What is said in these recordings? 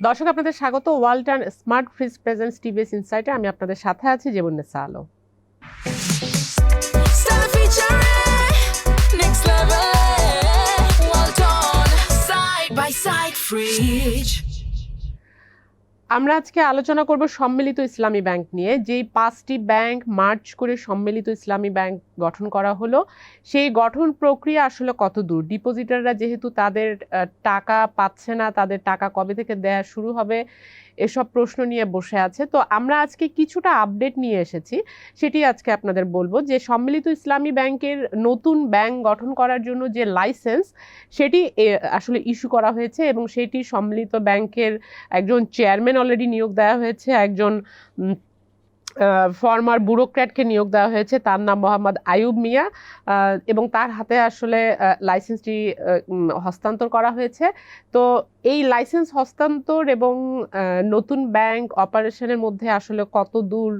দর্শক আপনাদের স্বাগত and smart fridge presents TVS ইনসাইটে আমি আপনাদের সাথে আছি জীবনেসা আলো next level. Well done, side by side fridge. আমরা আজকে আলোচনা করব সম্মিলিত ইসলামী ব্যাংক নিয়ে। যেই পাঁচটি ব্যাংক মার্চ করে সম্মিলিত ইসলামী ব্যাংক গঠন করা হলো, সেই গঠন প্রক্রিয়া আসলে কত দূর? ডিপোজিটাররা যেহেতু তাদের টাকা পাচ্ছে না, তাদের টাকা কবে থেকে দেয়া শুরু হবে? এসব প্রশ্ন নিয়ে বসে আছে। তো আমরা আজকে কিছুটা আপডেট নিয়ে এসেছি, সেটি আজকে আপনাদের বলব যে সম্মিলিত ইসলামী ব্যাংকের নতুন ব্যাংক গঠন করার জন্য যে লাইসেন্স সেটি আসলে ইস্যু করা হয়েছে এবং সেটি সম্মিলিত ব্যাংকের একজন চেয়ারম্যান অলরেডি নিয়োগ দেওয়া হয়েছে, একজন ফর্মার ব্যুরোক্র্যাটকে নিয়োগ দেওয়া হয়েছে। তার নাম মোহাম্মদ আয়ুব মিয়া এবং তার হাতে আসলে লাইসেন্সটি হস্তান্তর করা হয়েছে। তো এই লাইসেন্স হস্তান্তর এবং নতুন ব্যাংক অপারেশনের মধ্যে আসলে কত দূর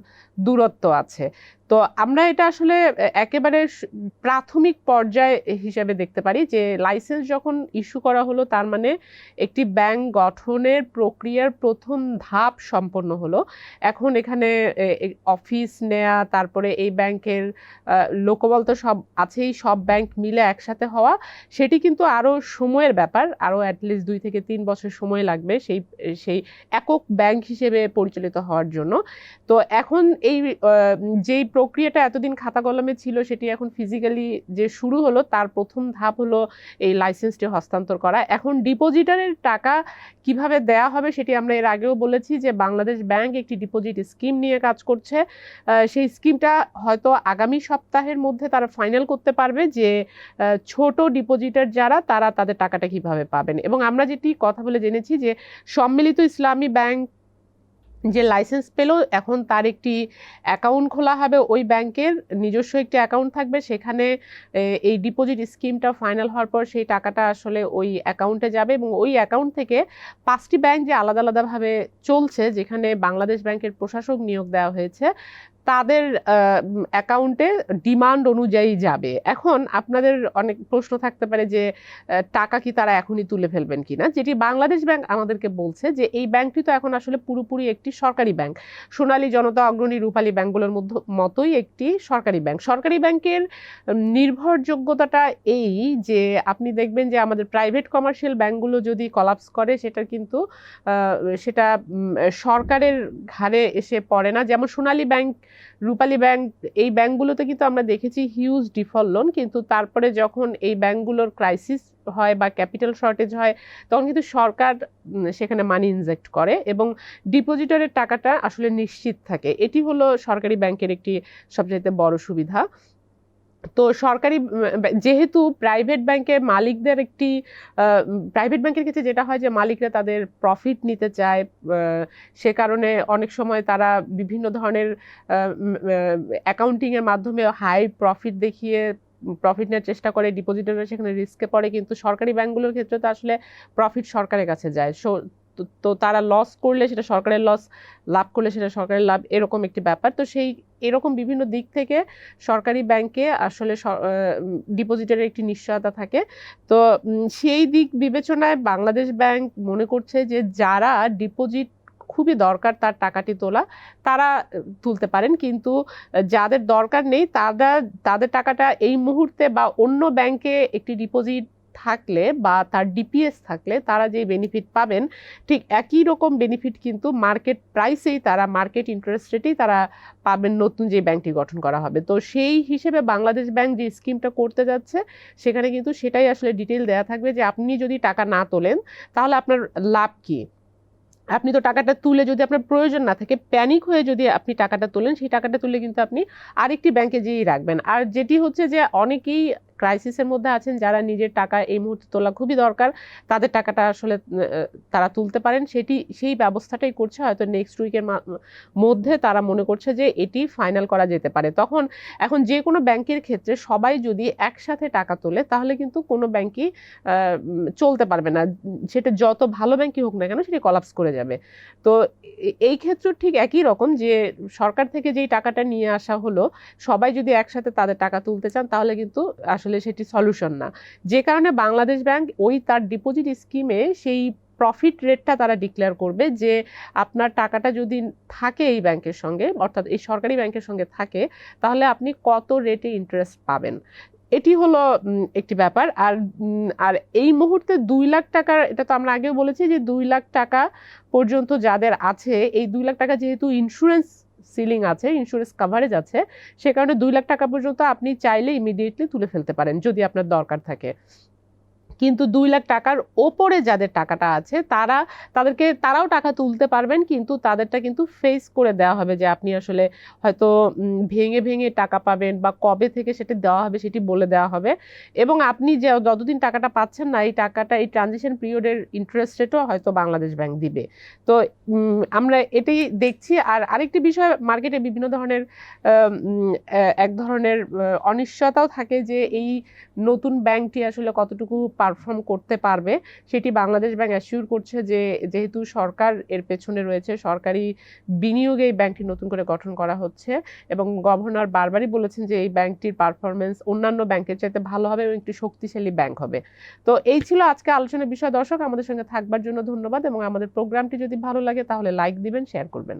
দূরত্ব আছে। তো আমরা এটা আসলে একেবারে প্রাথমিক পর্যায় হিসেবে দেখতে পারি যে লাইসেন্স যখন ইস্যু করা হলো, তার মানে একটি ব্যাংক গঠনের প্রক্রিয়ার প্রথম ধাপ সম্পন্ন হলো। এখন এখানে অফিস নেয়া, তারপরে এই ব্যাংকের লোকবল তো সব আছেই, সব ব্যাংক মিলে একসাথে হওয়া, সেটি কিন্তু আরও সময়ের ব্যাপার আরও অ্যাটলিস্ট দুই থেকে তিন বছর সময় লাগবে সেই সেই একক ব্যাংক হিসেবে পরিচালিত হওয়ার জন্য। তো এখন এই যেই প্রক্রিয়াটা এতদিন খাতা কলমে ছিল সেটি এখন ফিজিক্যালি যে শুরু হলো, তার প্রথম ধাপ হলো এই লাইসেন্সটি হস্তান্তর করা। এখন ডিপোজিটারের টাকা কীভাবে দেয়া হবে সেটি আমরা এর আগেও বলেছি যে বাংলাদেশ ব্যাংক একটি ডিপোজিট স্কিম নিয়ে কাজ করছে। সেই স্কিমটা হয়তো আগামী সপ্তাহের মধ্যে তারা ফাইনাল করতে পারবে যে ছোট ডিপোজিটার যারা, তারা তাদের টাকাটা কীভাবে পাবেন। এবং আমরা যেটি কথা বলে জেনেছি যে সম্মিলিত ইসলামী ব্যাংক যে লাইসেন্স পেলেও এখন তার একটি অ্যাকাউন্ট খোলা হবে, ওই ব্যাংকের নিজস্ব একটি অ্যাকাউন্ট থাকবে, সেখানে এই ডিপোজিট স্কিমটা ফাইনাল হওয়ার পর সেই টাকাটা আসলে ওই অ্যাকাউন্টে যাবে এবং ওই অ্যাকাউন্ট থেকে পাঁচটি ব্যাংক যে আলাদা আলাদাভাবে চলছে, যেখানে বাংলাদেশ ব্যাংকের প্রশাসক নিয়োগ দেওয়া হয়েছে তাদের অ্যাকাউন্টে ডিমান্ড অনুযায়ী যাবে। এখন আপনাদের অনেক প্রশ্ন থাকতে পারে যে টাকা কি তারা এখনই তুলে ফেলবেন কিনা? যেটি বাংলাদেশ ব্যাংক আমাদেরকে বলছে যে, এই ব্যাংকটি তো এখন আসলে পুরোপুরি একটি সরকারি ব্যাংক। সোনালী জনতা, অগ্রণী রূপালী ব্যাংকগুলোর মধ্য, মতোই একটি সরকারি ব্যাংক। সরকারি ব্যাংকের নির্ভরযোগ্যতাটা এই যে, আপনি দেখবেন যে, আমাদের প্রাইভেট কমার্শিয়াল ব্যাংকগুলো যদি কলাপস করে সেটা কিন্তু সেটা সরকারের ঘাড়ে এসে পড়ে না। যেমন সোনালী ব্যাংক রূপালী ব্যাংক, এই ব্যাংকগুলোতে কিন্তু আমরা দেখেছি হিউজ ডিফল্ট লোন কিন্তু তারপরে যখন এই ব্যাংকগুলোর ক্রাইসিস হয় বা ক্যাপিটাল শর্টেজ হয়, তখন কিন্তু সরকার সেখানে মানি ইনজেক্ট করে এবং ডিপোজিটরের টাকাটা আসলে নিশ্চিত থাকে। এটি হলো সরকারি ব্যাংকের একটি সবচাইতে বড় সুবিধা। তো সরকারি, যেহেতু প্রাইভেট ব্যাংকের মালিকদের একটি প্রাইভেট ব্যাংকের ক্ষেত্রে যেটা হয় যে মালিকরা তাদের প্রফিট নিতে চায় সে কারণে অনেক সময় তারা বিভিন্ন ধরনের অ্যাকাউন্টিংয়ের মাধ্যমে হাই প্রফিট দেখিয়ে প্রফিট নেওয়ার চেষ্টা করে ডিপোজিটররা সেখানে রিস্কে পড়ে, কিন্তু সরকারি ব্যাংকগুলোর ক্ষেত্রে তো আসলে প্রফিট সরকারের কাছে যায়। সো তো- তারা লস করলে সেটা সরকারের লস লাভ করলে সেটা সরকারের লাভ এরকম একটি ব্যাপার। তো সেই এরকম বিভিন্ন দিক থেকে সরকারি ব্যাংকে আসলে ডিপোজিটের একটি নিশ্চয়তা থাকে। তো সেই দিক বিবেচনায় বাংলাদেশ ব্যাংক মনে করছে যে যারা ডিপোজিট খুবই দরকার তার টাকাটি তোলা, তারা তুলতে পারেন। কিন্তু যাদের দরকার নেই তারা তাদের টাকাটা এই মুহূর্তে বা অন্য ব্যাংকে একটি ডিপোজিট থাকলে বা তার ডিপিএস থাকলে তারা যে বেনিফিট পাবেন, ঠিক একই রকম বেনিফিট কিন্তু মার্কেট প্রাইসেই তারা মার্কেট ইন্টারেস্ট রেটেই তারা পাবেন নতুন যে ব্যাংকটি গঠন করা হবে। তো সেই হিসেবে বাংলাদেশ ব্যাংক যে স্কিমটা করতে যাচ্ছে, সেখানে কিন্তু সেটাই আসলে ডিটেল দেওয়া থাকবে যে আপনি যদি টাকা না তোলেন, তাহলে আপনার লাভ কি? আপনি তো টাকাটা তুলে যদি আপনার প্রয়োজন না থাকে প্যানিক হয়ে যদি আপনি টাকাটা তোলেন, সেই টাকাটা তুলে কিন্তু আপনি আরেকটি ব্যাংকে যেয়েই রাখবেন। আর যেটি হচ্ছে যে অনেকেই ক্রাইসিসের মধ্যে আছেন, যারা নিজের টাকা এই মুহূর্তে তোলা খুবই দরকার, তাদের টাকাটা আসলে তারা তুলতে পারেন। সেটি, সেই ব্যবস্থাটাই করছে হয়তো নেক্সট উইকের মধ্যে তারা মনে করছে যে এটি ফাইনাল করা যেতে পারে। তখন এখন যে কোনো ব্যাংকের ক্ষেত্রে সবাই যদি একসাথে টাকা তোলে, তাহলে কিন্তু কোনো ব্যাংকই চলতে পারবে না। সেটা যত ভালো ব্যাংকই হোক না কেন, সেটি কলাপস করে যাবে। তো এই ক্ষেত্রে ঠিক একই রকম যে সরকার থেকে যেই টাকাটা নিয়ে আসা হলো, সবাই যদি একসাথে তাদের টাকা তুলতে চান, তাহলে কিন্তু আসলে সেটি সলিউশন না। যে কারণে বাংলাদেশ ব্যাংক ওই তার ডিপোজিট স্কিমে সেই প্রফিট রেটটা তারা ডিক্লেয়ার করবে যে আপনার টাকাটা যদি থাকে এই ব্যাংকের সঙ্গে, অর্থাৎ এই সরকারি ব্যাংকের সঙ্গে থাকে, তাহলে আপনি কত রেটে ইন্টারেস্ট পাবেন। এটি হলো একটি ব্যাপার। আর আর এই মুহূর্তে দুই লাখ টাকার, এটা তো আমরা আগেও বলেছি যে দুই লাখ টাকা পর্যন্ত যাদের আছে, এই দুই লাখ টাকা যেহেতু ইন্স্যুরেন্স সিলিং আছে ইন্স্যুরেন্স কাভারেজ আছে, সে কারণে দুই লাখ টাকা পর্যন্ত আপনি চাইলে ইমিডিয়েটলি তুলে ফেলতে পারেন, যদি আপনার দরকার থাকে। কিন্তু দুই লাখ টাকার ওপরে যাদের টাকাটা আছে, তারা তাদেরকে, তারাও টাকা তুলতে পারবেন, কিন্তু তাদেরটা কিন্তু ফেস করে দেওয়া হবে যে আপনি আসলে হয়তো ভেঙে ভেঙে টাকা পাবেন বা কবে থেকে সেটা দেওয়া হবে সেটি বলে দেওয়া হবে। এবং আপনি যে যতদিন টাকাটা পাচ্ছেন না, এই টাকাটা, এই ট্রানজিশন পিরিয়ডের ইন্টারেস্ট রেটও হয়তো বাংলাদেশ ব্যাংক দিবে। তো আমরা এটাই দেখছি। আর আরেকটি বিষয় মার্কেটে বিভিন্ন ধরনের এক ধরনের অনিশ্চয়তাও থাকে যে এই নতুন ব্যাংকটি আসলে কতটুকু পারফর্ম করতে পারবে, সেটি বাংলাদেশ ব্যাংক অ্যাসিওর করছে যে, যেহেতু সরকার এর পেছনে রয়েছে, সরকারি বিনিয়োগে এই ব্যাংকটি নতুন করে গঠন করা হচ্ছে এবং গভর্নর বারবারই বলেছেন যে, এই ব্যাংকটির পারফরমেন্স অন্যান্য ব্যাংকের চাইতে ভালো হবে এবং একটি শক্তিশালী ব্যাংক হবে। তো এই ছিল আজকে আলোচনার বিষয়। দর্শক, আমাদের সঙ্গে থাকবার জন্য ধন্যবাদ এবং আমাদের প্রোগ্রামটি যদি ভালো লাগে তাহলে লাইক দিবেন শেয়ার করবেন।